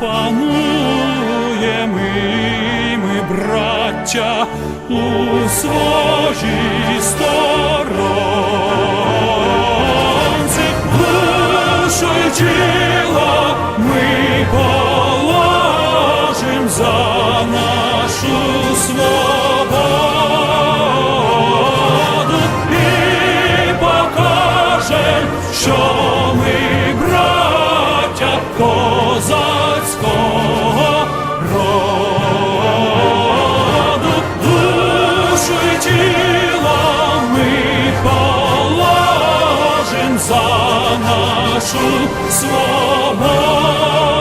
запануємо ми, браття, у своїй сторонці, душу й тіло ми положим за нашу свободу і покажем, що нашу свободу.